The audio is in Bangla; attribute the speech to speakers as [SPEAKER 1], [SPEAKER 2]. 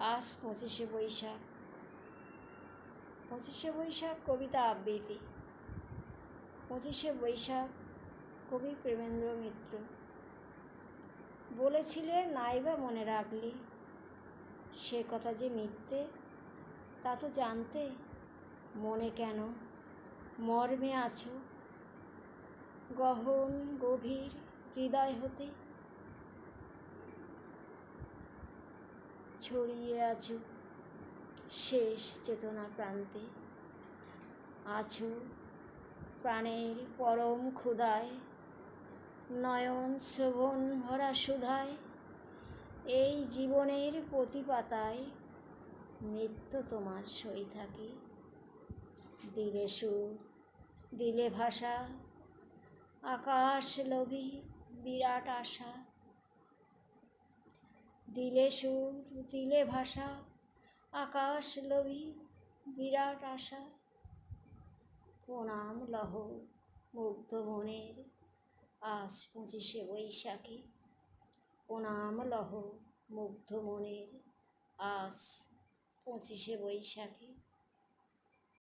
[SPEAKER 1] আজ পঁচিশে বৈশাখ। পঁচিশে বৈশাখ কবিতা আবৃত্তি। পঁচিশে বৈশাখ কবি প্রেমেন্দ্র মিত্র। বলেছিলে নাইবা মনে রাখলি, সে কথা যে মিথ্যে, তা তো জানতে মনে কেন? মর্মে আছো। গহন গভীর হৃদয় হতে ছড়িয়ে আছো শেষ চেতনা প্রান্তে। আছো প্রাণের পরম ক্ষুধায়, নয়ন শ্রবণ ভরা সুধায়, এই জীবনের প্রতি পাতায় নৃত্য তোমার সই থাকে। দিলে সুর, দিলে ভাষা, আকাশ লোভী বিরাট আশা দিলে সুর, দিলে ভাষা, আকাশ লোভী, বিরাট আশা। প্রণাম লহ মুগ্ধ মনের, আজ পঁচিশে বৈশাখে। প্রণাম লহ মুগ্ধ মনের, আজ পঁচিশে বৈশাখে।